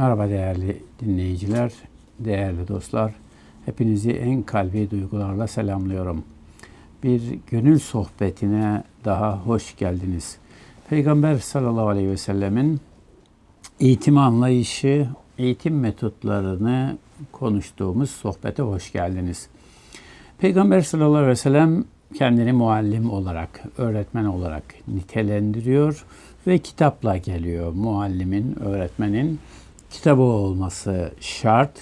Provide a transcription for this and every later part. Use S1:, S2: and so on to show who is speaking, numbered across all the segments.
S1: Merhaba değerli dinleyiciler, değerli dostlar. Hepinizi en kalbi duygularla selamlıyorum. Bir gönül sohbetine daha hoş geldiniz. Peygamber sallallahu aleyhi ve sellemin eğitim anlayışı, eğitim metotlarını konuştuğumuz sohbete hoş geldiniz. Peygamber sallallahu aleyhi ve sellem kendini muallim olarak, öğretmen olarak nitelendiriyor ve kitapla geliyor. Muallimin, öğretmenin kitabı olması şart.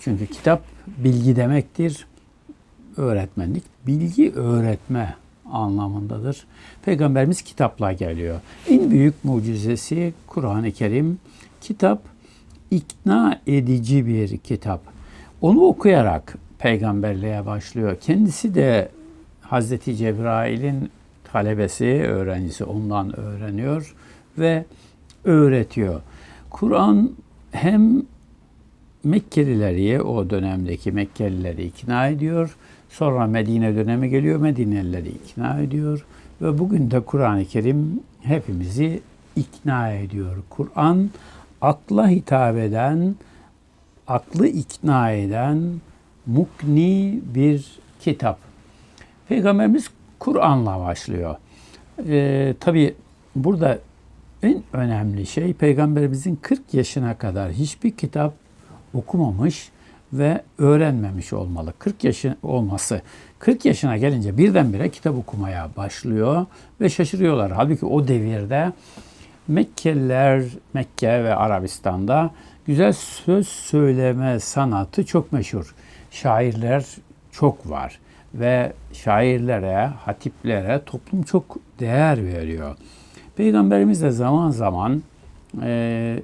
S1: Çünkü kitap bilgi demektir. Öğretmenlik bilgi öğretme anlamındadır. Peygamberimiz kitapla geliyor. En büyük mucizesi Kur'an-ı Kerim. Kitap ikna edici bir kitap. Onu okuyarak peygamberliğe başlıyor. Kendisi de Hazreti Cebrail'in talebesi, öğrencisi ondan öğreniyor ve öğretiyor. Kur'an hem Mekkelileri, o dönemdeki Mekkelileri ikna ediyor. Sonra Medine dönemi geliyor, Medinelileri ikna ediyor. Ve bugün de Kur'an-ı Kerim hepimizi ikna ediyor. Kur'an akla hitap eden, aklı ikna eden mukni bir kitap. Peygamberimiz Kur'an'la başlıyor. Ee, Tabi burada en önemli şey Peygamberimizin 40 yaşına kadar hiçbir kitap okumamış ve öğrenmemiş olmalı. 40 yaşı olması. 40 yaşına gelince birdenbire kitap okumaya başlıyor ve şaşırıyorlar. Halbuki o devirde Mekkeliler, Mekke ve Arabistan'da güzel söz söyleme sanatı çok meşhur. Şairler çok var ve şairlere, hatiplere toplum çok değer veriyor. Peygamberimiz de zaman zaman e,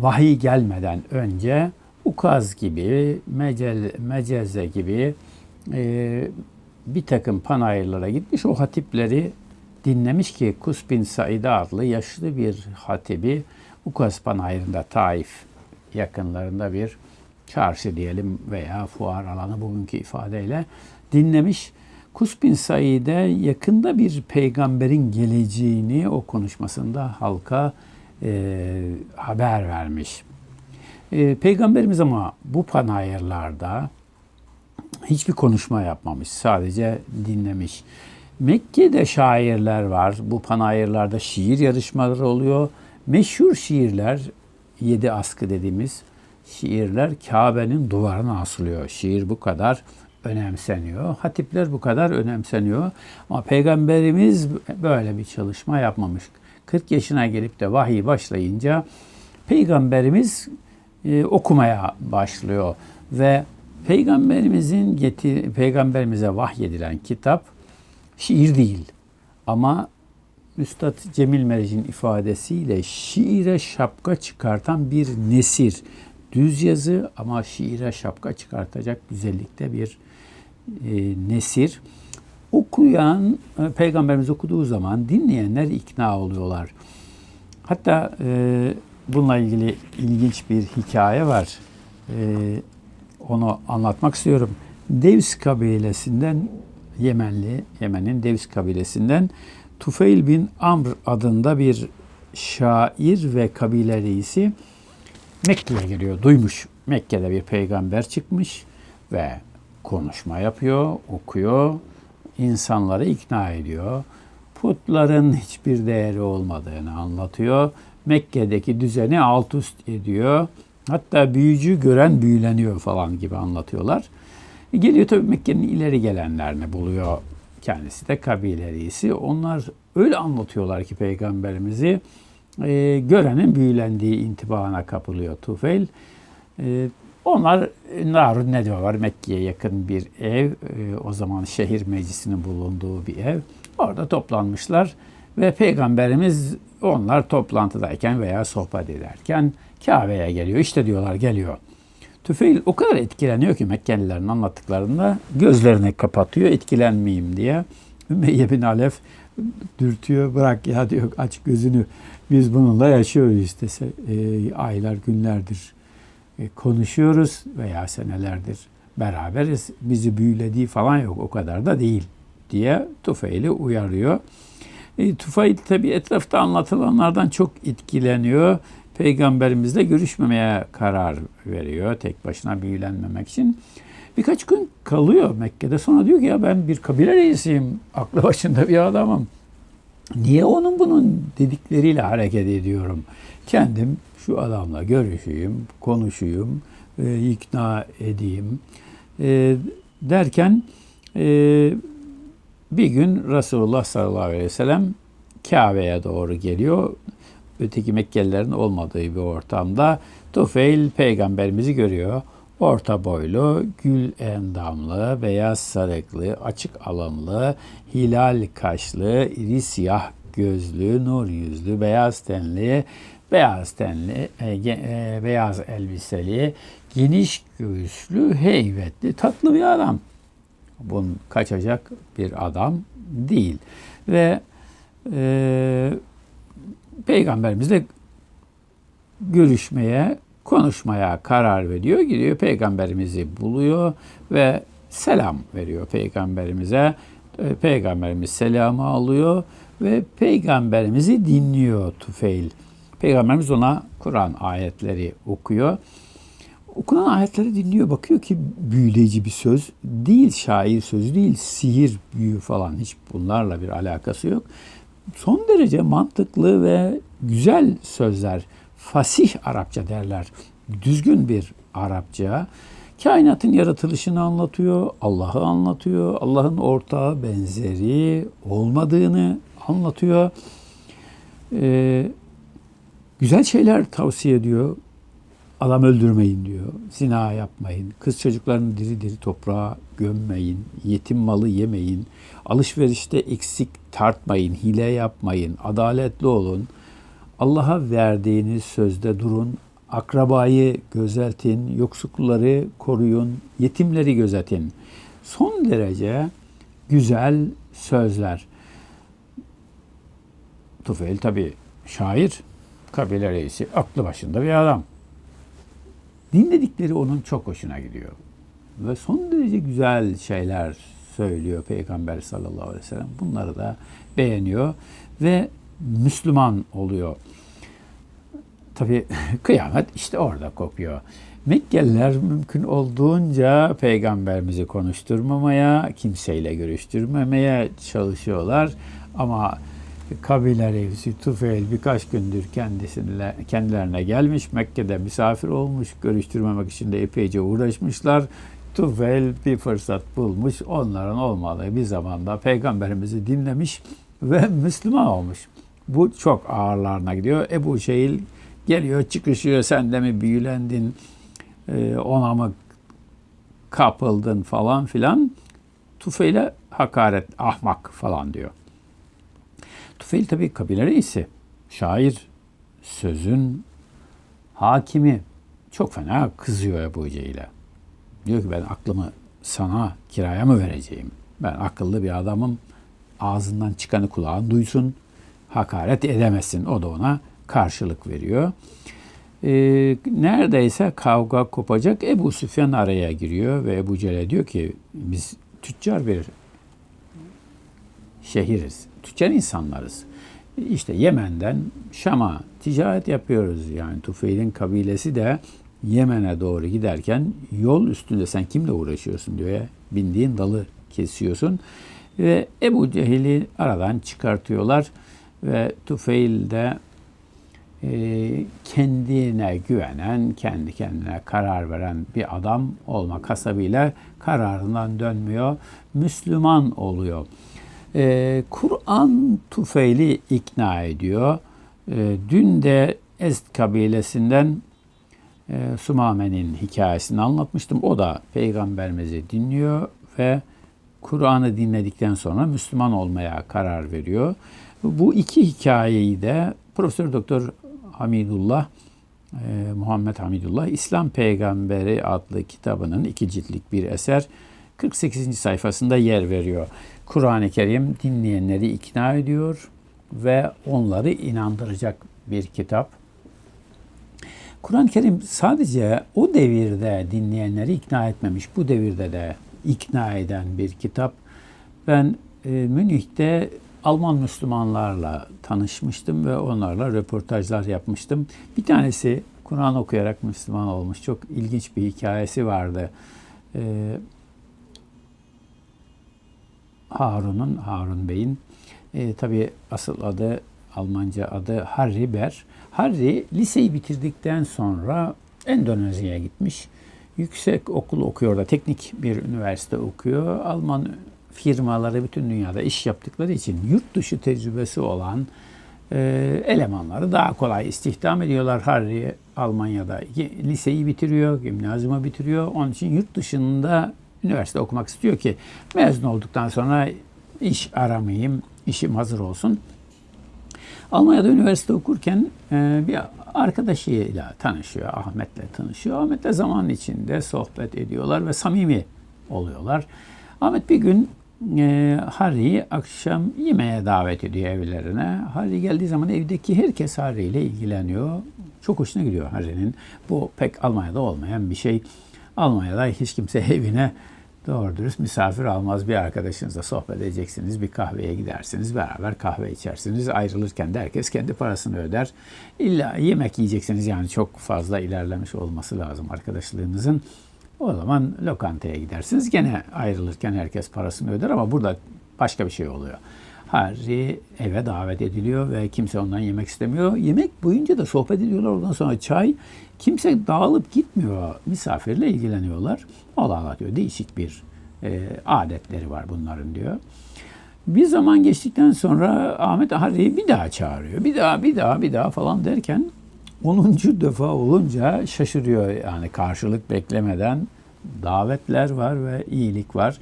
S1: vahiy gelmeden önce ukaz gibi, mecel, meceze gibi e, bir takım panayırlara gitmiş. O hatipleri dinlemiş ki Kus bin Said adlı yaşlı bir hatibi Ukaz panayırında Taif yakınlarında bir çarşı diyelim veya fuar alanı bugünkü ifadeyle dinlemiş. Kus bin Said'e yakında bir peygamberin geleceğini o konuşmasında halka e, haber vermiş. E, Peygamberimiz ama bu panayırlarda hiçbir konuşma yapmamış. Sadece dinlemiş. Mekke'de şairler var. Bu panayırlarda şiir yarışmaları oluyor. Meşhur şiirler, yedi askı dediğimiz şiirler Kabe'nin duvarına asılıyor. Şiir bu kadar önemseniyor. Hatipler bu kadar önemseniyor. Ama Peygamberimiz böyle bir çalışma yapmamış. 40 yaşına gelip de vahiy başlayınca Peygamberimiz e, okumaya başlıyor ve Peygamberimizin getir, Peygamberimize vahyedilen kitap şiir değil. Ama Üstad Cemil Meriç'in ifadesiyle şiire şapka çıkartan bir nesir. Düz yazı ama şiire şapka çıkartacak güzellikte bir e, nesir. Okuyan, e, Peygamberimiz okuduğu zaman dinleyenler ikna oluyorlar. Hatta e, bununla ilgili ilginç bir hikaye var. E, onu anlatmak istiyorum. Devs kabilesinden Yemenli, Yemen'in Devs kabilesinden Tufeil bin Amr adında bir şair ve kabile reisi Mekke'ye geliyor. Duymuş Mekke'de bir peygamber çıkmış ve konuşma yapıyor, okuyor, insanları ikna ediyor. Putların hiçbir değeri olmadığını anlatıyor. Mekke'deki düzeni alt üst ediyor. Hatta büyücü gören büyüleniyor falan gibi anlatıyorlar. E geliyor tabii Mekke'nin ileri gelenlerini buluyor. Kendisi de kabile reisi. Onlar öyle anlatıyorlar ki peygamberimizi e, görenin büyülendiği intibahına kapılıyor Tufeil. E, onlar Narun ne var Mekke'ye yakın bir ev. E, o zaman şehir meclisinin bulunduğu bir ev. Orada toplanmışlar ve peygamberimiz onlar toplantıdayken veya sohbet ederken Kabe'ye geliyor. İşte diyorlar geliyor. Tüfeil o kadar etkileniyor ki Mekkelilerin anlattıklarında gözlerini kapatıyor etkilenmeyeyim diye. Ümeyye bin Alef dürtüyor bırak ya diyor aç gözünü biz bununla yaşıyoruz işte e, aylar günlerdir e, konuşuyoruz veya senelerdir beraberiz bizi büyülediği falan yok o kadar da değil diye Tufeil'i uyarıyor. E, Tufeil tabi etrafta anlatılanlardan çok etkileniyor. peygamberimizle görüşmemeye karar veriyor tek başına büyülenmemek için. Birkaç gün kalıyor Mekke'de. Sonra diyor ki ya ben bir kabile reisiyim. Aklı başında bir adamım. Niye onun bunun dedikleriyle hareket ediyorum? Kendim şu adamla görüşeyim, konuşayım, e, ikna edeyim e, derken e, bir gün Resulullah sallallahu aleyhi ve sellem Kabe'ye doğru geliyor. Öteki Mekkelilerin olmadığı bir ortamda Tufeil peygamberimizi görüyor. Orta boylu, gül endamlı, beyaz sarıklı, açık alımlı, hilal kaşlı, iri siyah gözlü, nur yüzlü, beyaz tenli, beyaz tenli, e, e, beyaz elbiseli, geniş göğüslü, heybetli, tatlı bir adam. Bunun kaçacak bir adam değil. Ve e, peygamberimizle görüşmeye, konuşmaya karar veriyor. Gidiyor peygamberimizi buluyor ve selam veriyor peygamberimize. E, peygamberimiz selamı alıyor ve peygamberimizi dinliyor Tufeil. Peygamberimiz ona Kur'an ayetleri okuyor. Okunan ayetleri dinliyor. Bakıyor ki büyüleyici bir söz değil, şair sözü değil, sihir, büyü falan hiç bunlarla bir alakası yok. Son derece mantıklı ve güzel sözler. Fasih Arapça derler. Düzgün bir Arapça. Kainatın yaratılışını anlatıyor, Allah'ı anlatıyor, Allah'ın ortağı, benzeri olmadığını anlatıyor. Ee, güzel şeyler tavsiye ediyor. Adam öldürmeyin diyor. Zina yapmayın. Kız çocuklarını diri diri toprağa gömmeyin. Yetim malı yemeyin. Alışverişte eksik tartmayın. Hile yapmayın. Adaletli olun. Allah'a verdiğiniz sözde durun. Akrabayı gözetin. Yoksulları koruyun. Yetimleri gözetin. Son derece güzel sözler. Tufeil tabi şair, kabile reisi, aklı başında bir adam. Dinledikleri onun çok hoşuna gidiyor. Ve son derece güzel şeyler söylüyor Peygamber sallallahu aleyhi ve sellem. Bunları da beğeniyor ve Müslüman oluyor. Tabi kıyamet işte orada kopuyor. Mekkeliler mümkün olduğunca peygamberimizi konuşturmamaya, kimseyle görüştürmemeye çalışıyorlar. Ama kabile reisi Tufeil birkaç gündür kendisine, kendilerine gelmiş. Mekke'de misafir olmuş. Görüştürmemek için de epeyce uğraşmışlar. Tufeil bir fırsat bulmuş. Onların olmadığı bir zamanda peygamberimizi dinlemiş ve Müslüman olmuş. Bu çok ağırlarına gidiyor. Ebu Şehil geliyor çıkışıyor sen de mi büyülendin ee, ona mı kapıldın falan filan. Tufeil'e hakaret ahmak falan diyor. Tufeil tabi kabile reisi, şair, sözün hakimi çok fena kızıyor Ebu Cehil'e. Diyor ki ben aklımı sana kiraya mı vereceğim? Ben akıllı bir adamım. Ağzından çıkanı kulağın duysun. Hakaret edemezsin. O da ona karşılık veriyor. Ee, neredeyse kavga kopacak. Ebu Süfyan araya giriyor ve Ebu Cehil'e diyor ki biz tüccar bir şehiriz. Tüccar insanlarız. İşte Yemen'den Şam'a ticaret yapıyoruz. Yani Tufeil'in kabilesi de Yemen'e doğru giderken yol üstünde sen kimle uğraşıyorsun diyor ya. Bindiğin dalı kesiyorsun. Ve Ebu Cehil'i aradan çıkartıyorlar. Ve Tufeil de e, kendine güvenen, kendi kendine karar veren bir adam olma kasabıyla kararından dönmüyor. Müslüman oluyor. Ee, Kur'an Tufeil'i ikna ediyor. Ee, dün de Est kabilesinden e, Sumame'nin hikayesini anlatmıştım. O da peygamberimizi dinliyor ve Kur'an'ı dinledikten sonra Müslüman olmaya karar veriyor. Bu iki hikayeyi de Profesör Doktor Hamidullah e, Muhammed Hamidullah İslam Peygamberi adlı kitabının iki ciltlik bir eser 48. sayfasında yer veriyor. Kur'an-ı Kerim dinleyenleri ikna ediyor ve onları inandıracak bir kitap. Kur'an-ı Kerim sadece o devirde dinleyenleri ikna etmemiş, bu devirde de ikna eden bir kitap. Ben e, Münih'te Alman Müslümanlarla tanışmıştım ve onlarla röportajlar yapmıştım. Bir tanesi Kur'an okuyarak Müslüman olmuş. Çok ilginç bir hikayesi vardı. Ee, Harun'un, Harun Bey'in e, tabii asıl adı Almanca adı Harry Ber. Harry liseyi bitirdikten sonra Endonezya'ya gitmiş. Yüksek okul okuyor da teknik bir üniversite okuyor. Alman firmaları bütün dünyada iş yaptıkları için yurt dışı tecrübesi olan e, elemanları daha kolay istihdam ediyorlar. Harry Almanya'da liseyi bitiriyor, gimnazyumu bitiriyor. Onun için yurt dışında üniversite okumak istiyor ki mezun olduktan sonra iş aramayayım, işim hazır olsun. Almanya'da üniversite okurken e, bir arkadaşıyla tanışıyor, Ahmet'le tanışıyor. Ahmet'le zaman içinde sohbet ediyorlar ve samimi oluyorlar. Ahmet bir gün e, Harry'i akşam yemeğe davet ediyor evlerine. Harry geldiği zaman evdeki herkes Harry ile ilgileniyor. Çok hoşuna gidiyor Harry'nin. Bu pek Almanya'da olmayan bir şey. Almanya'da hiç kimse evine doğru dürüst misafir almaz. Bir arkadaşınızla sohbet edeceksiniz, bir kahveye gidersiniz, beraber kahve içersiniz. Ayrılırken de herkes kendi parasını öder. İlla yemek yiyeceksiniz yani çok fazla ilerlemiş olması lazım arkadaşlığınızın. O zaman lokantaya gidersiniz. Gene ayrılırken herkes parasını öder ama burada başka bir şey oluyor. Harry eve davet ediliyor ve kimse ondan yemek istemiyor. Yemek boyunca da sohbet ediyorlar. Ondan sonra çay. Kimse dağılıp gitmiyor. Misafirle ilgileniyorlar. Allah Allah diyor. Değişik bir e, adetleri var bunların diyor. Bir zaman geçtikten sonra Ahmet Harry'i bir daha çağırıyor. Bir daha, bir daha, bir daha falan derken 10. defa olunca şaşırıyor. Yani karşılık beklemeden davetler var ve iyilik var.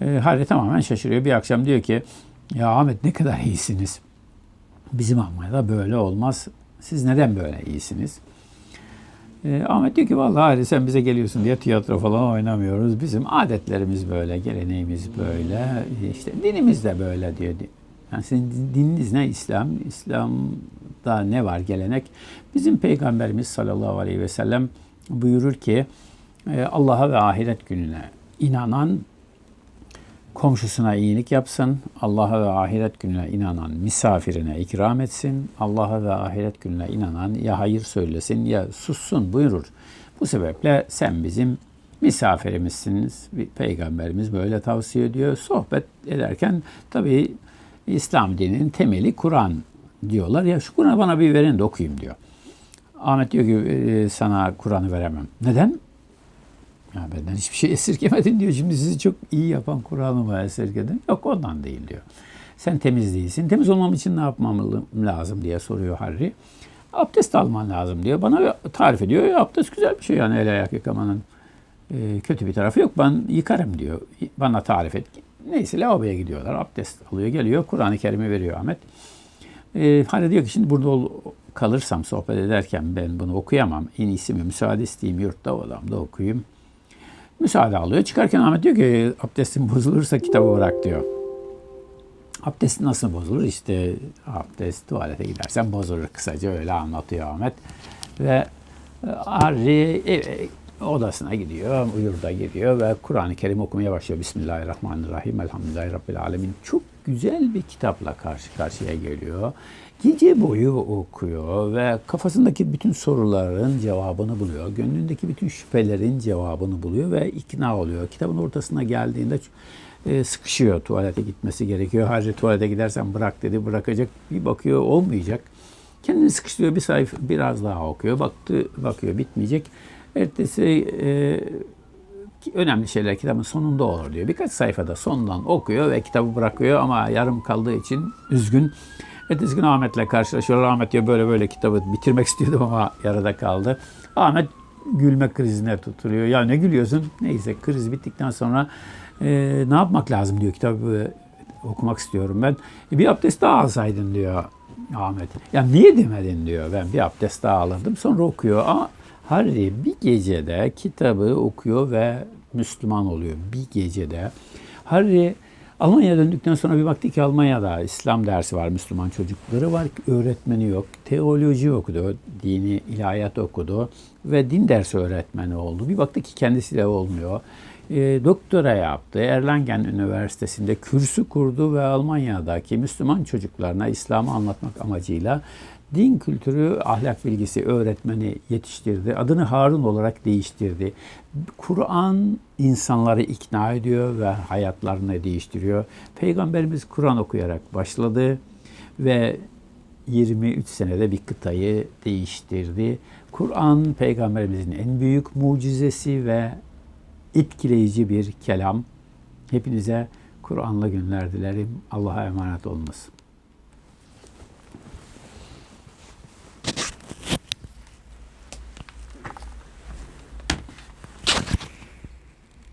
S1: E, Harry tamamen şaşırıyor. Bir akşam diyor ki ya Ahmet ne kadar iyisiniz. Bizim Almanya'da böyle olmaz. Siz neden böyle iyisiniz? E, Ahmet diyor ki vallahi Harry sen bize geliyorsun diye tiyatro falan oynamıyoruz. Bizim adetlerimiz böyle, geleneğimiz böyle, işte dinimiz de böyle diyor. Yani sizin dininiz ne? İslam. İslam'da ne var gelenek? Bizim Peygamberimiz sallallahu aleyhi ve sellem buyurur ki e, Allah'a ve ahiret gününe inanan komşusuna iyilik yapsın, Allah'a ve ahiret gününe inanan misafirine ikram etsin, Allah'a ve ahiret gününe inanan ya hayır söylesin ya sussun buyurur. Bu sebeple sen bizim misafirimizsiniz. Peygamberimiz böyle tavsiye ediyor. Sohbet ederken tabii İslam dininin temeli Kur'an diyorlar. Ya şu Kur'an'ı bana bir verin de okuyayım diyor. Ahmet diyor ki sana Kur'an'ı veremem. Neden? Ya benden hiçbir şey esirgemedin diyor. Şimdi sizi çok iyi yapan Kur'an'ı mı esirgedin? Yok ondan değil diyor. Sen temiz değilsin. Temiz olmam için ne yapmam lazım diye soruyor Harry. Abdest alman lazım diyor. Bana tarif ediyor. Abdest güzel bir şey yani el ayak yıkamanın e, kötü bir tarafı yok. Ben yıkarım diyor. Bana tarif et. Neyse lavaboya gidiyorlar. Abdest alıyor geliyor. Kur'an-ı Kerim'i veriyor Ahmet. E, Harry diyor ki şimdi burada ol, kalırsam sohbet ederken ben bunu okuyamam. En iyisi mi müsaade isteyeyim yurtta odamda okuyayım. Müsaade alıyor. Çıkarken Ahmet diyor ki abdestin bozulursa kitabı bırak diyor. Abdest nasıl bozulur? İşte abdest tuvalete gidersen bozulur kısaca öyle anlatıyor Ahmet. Ve Harry odasına gidiyor, yurda giriyor ve Kur'an-ı Kerim okumaya başlıyor. Bismillahirrahmanirrahim, Elhamdülillahi Rabbil Alemin. Çok güzel bir kitapla karşı karşıya geliyor. Gece boyu okuyor ve kafasındaki bütün soruların cevabını buluyor. Gönlündeki bütün şüphelerin cevabını buluyor ve ikna oluyor. Kitabın ortasına geldiğinde e, sıkışıyor. Tuvalete gitmesi gerekiyor. Hacı tuvalete gidersen bırak dedi. Bırakacak. Bir bakıyor olmayacak. Kendini sıkıştırıyor. Bir sayfa biraz daha okuyor. Baktı, bakıyor bitmeyecek. Ertesi e, önemli şeyler kitabın sonunda olur diyor. Birkaç sayfada sondan okuyor ve kitabı bırakıyor ama yarım kaldığı için üzgün. Ertesi gün Ahmet'le karşılaşıyorlar. Ahmet diyor böyle böyle kitabı bitirmek istiyordum ama yarıda kaldı. Ahmet gülme krizine tutuluyor. Ya ne gülüyorsun? Neyse kriz bittikten sonra e, ne yapmak lazım diyor kitabı okumak istiyorum ben. E, bir abdest daha alsaydın diyor Ahmet. Ya niye demedin diyor. Ben bir abdest daha alırdım. Sonra okuyor. Ama Harry bir gecede kitabı okuyor ve Müslüman oluyor. Bir gecede. Harry Almanya'ya döndükten sonra bir baktı ki Almanya'da İslam dersi var, Müslüman çocukları var, öğretmeni yok. Teoloji okudu, dini ilahiyat okudu ve din dersi öğretmeni oldu. Bir baktı ki kendisi de olmuyor. e, doktora yaptı. Erlangen Üniversitesi'nde kürsü kurdu ve Almanya'daki Müslüman çocuklarına İslam'ı anlatmak amacıyla din kültürü ahlak bilgisi öğretmeni yetiştirdi. Adını Harun olarak değiştirdi. Kur'an insanları ikna ediyor ve hayatlarını değiştiriyor. Peygamberimiz Kur'an okuyarak başladı ve 23 senede bir kıtayı değiştirdi. Kur'an peygamberimizin en büyük mucizesi ve etkileyici bir kelam. Hepinize Kur'anlı günler dilerim. Allah'a emanet olunuz.